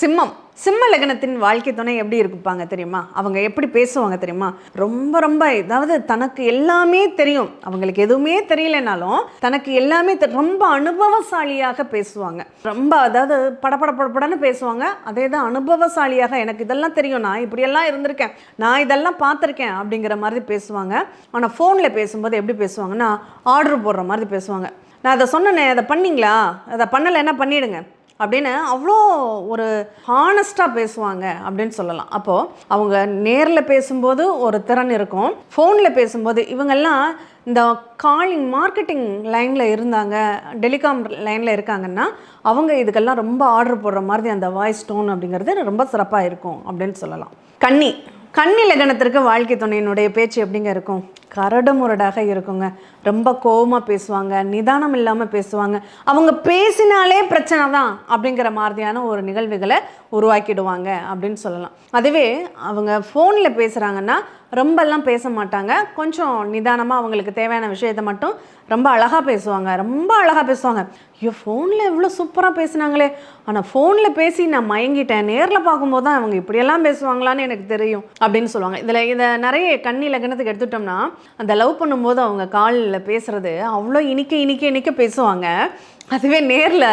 சிம்மம். சிம்ம லக்னத்தின் வாழ்க்கை துணை எப்படி இருப்பாங்க தெரியுமா? அவங்க எப்படி பேசுவாங்க தெரியுமா? ரொம்ப ரொம்ப ஏதாவது தனக்கு எல்லாமே தெரியும். அவங்களுக்கு எதுவுமே தெரியலனாலும் தனக்கு எல்லாமே தெ- ரொம்ப அனுபவசாலியாக பேசுவாங்க. ரொம்ப அதாவது படபட படப்படன்னு பேசுவாங்க. அதே தான் அனுபவசாலியாக எனக்கு இதெல்லாம் தெரியும். நான் இப்படியெல்லாம் இருந்திருக்கேன். நான் இதெல்லாம் பார்த்துருக்கேன் அப்படிங்கிற மாதிரி பேசுவாங்க. ஆனால் ஃபோனில் பேசும்போது எப்படி பேசுவாங்கன்னா ஆர்டர் போடுற மாதிரி பேசுவாங்க. நான் அதை சொன்னேனே அதை பண்ணிங்களா? அதை பண்ணலை என்ன பண்ணிடுங்க? அப்படின்னு அவ்வளோ ஒரு ஹானஸ்ட்டாக பேசுவாங்க அப்படின்னு சொல்லலாம். அப்போது அவங்க நேரில் பேசும்போது ஒரு திறன் இருக்கும். ஃபோனில் பேசும்போது இவங்கெல்லாம் இந்த காலிங் மார்க்கெட்டிங் லைனில் இருந்தாங்க டெலிகாம் லைனில் இருக்காங்கன்னா அவங்க இதுக்கெல்லாம் ரொம்ப ஆர்டர் போடுற மாதிரி அந்த வாய்ஸ் டோன் அப்படிங்கிறது ரொம்ப சிறப்பாக இருக்கும் அப்படின்னு சொல்லலாம். கன்னி கன்னி லக்னத்திற்கு வாழ்க்கை துணையினுடைய பேச்சு எப்படிங்க இருக்கும்? கரடு முரடாக இருக்குங்க. ரொம்ப கோவமாக பேசுவாங்க நிதானம் இல்லாமல் பேசுவாங்க. அவங்க பேசினாலே பிரச்சனை தான் அப்படிங்கிற மாதிரியான ஒரு நிகழ்வுகளை உருவாக்கிடுவாங்க அப்படின்னு சொல்லலாம். அதுவே அவங்க ஃபோனில் பேசுகிறாங்கன்னா ரொம்பலாம் பேச மாட்டாங்க. கொஞ்சம் நிதானமாக அவங்களுக்கு தேவையான விஷயத்தை மட்டும் ரொம்ப அழகாக பேசுவாங்க. ரொம்ப அழகாக பேசுவாங்க. ஐயோ ஃபோனில் எவ்வளோ சூப்பராக பேசுனாங்களே. ஆனால் ஃபோனில் பேசி நான் மயங்கிட்டேன். நேரில் பார்க்கும்போது தான் அவங்க இப்படியெல்லாம் பேசுவாங்களான்னு எனக்கு தெரியும். அப்படின்னு சொல்லுவாங்க. இதில் இதை நிறைய கண்ணி லக்னத்துக்கு எடுத்துட்டோம்னா அந்த லவ் பண்ணும்போது அவங்க காலில் பேசுகிறது அவ்வளோ இனிக்க இனிக்க இனிக்க பேசுவாங்க. அதுவே நேரில்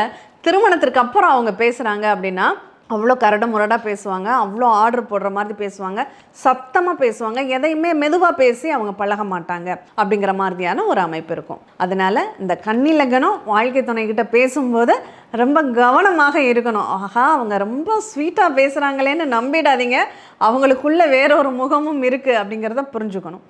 திருமணத்திற்கு அப்புறம் அவங்க பேசுகிறாங்க அப்படின்னா அவ்வளோ கரடு முரடாக பேசுவாங்க அவ்வளோ ஆர்டர் போடுற மாதிரி பேசுவாங்க சத்தமாக பேசுவாங்க எதையுமே மெதுவாக பேசி அவங்க பழக மாட்டாங்க அப்படிங்கிற மாதிரியான ஒரு அமைப்பு இருக்கும். அதனால இந்த கன்னி லக்னம் வாழ்க்கை துணைக்கிட்ட பேசும்போது ரொம்ப கவனமாக இருக்கணும். ஆஹா அவங்க ரொம்ப ஸ்வீட்டாக பேசுகிறாங்களேன்னு நம்பிடாதீங்க. அவங்களுக்குள்ள வேற ஒரு முகமும் இருக்குது அப்படிங்கிறத புரிஞ்சுக்கணும்.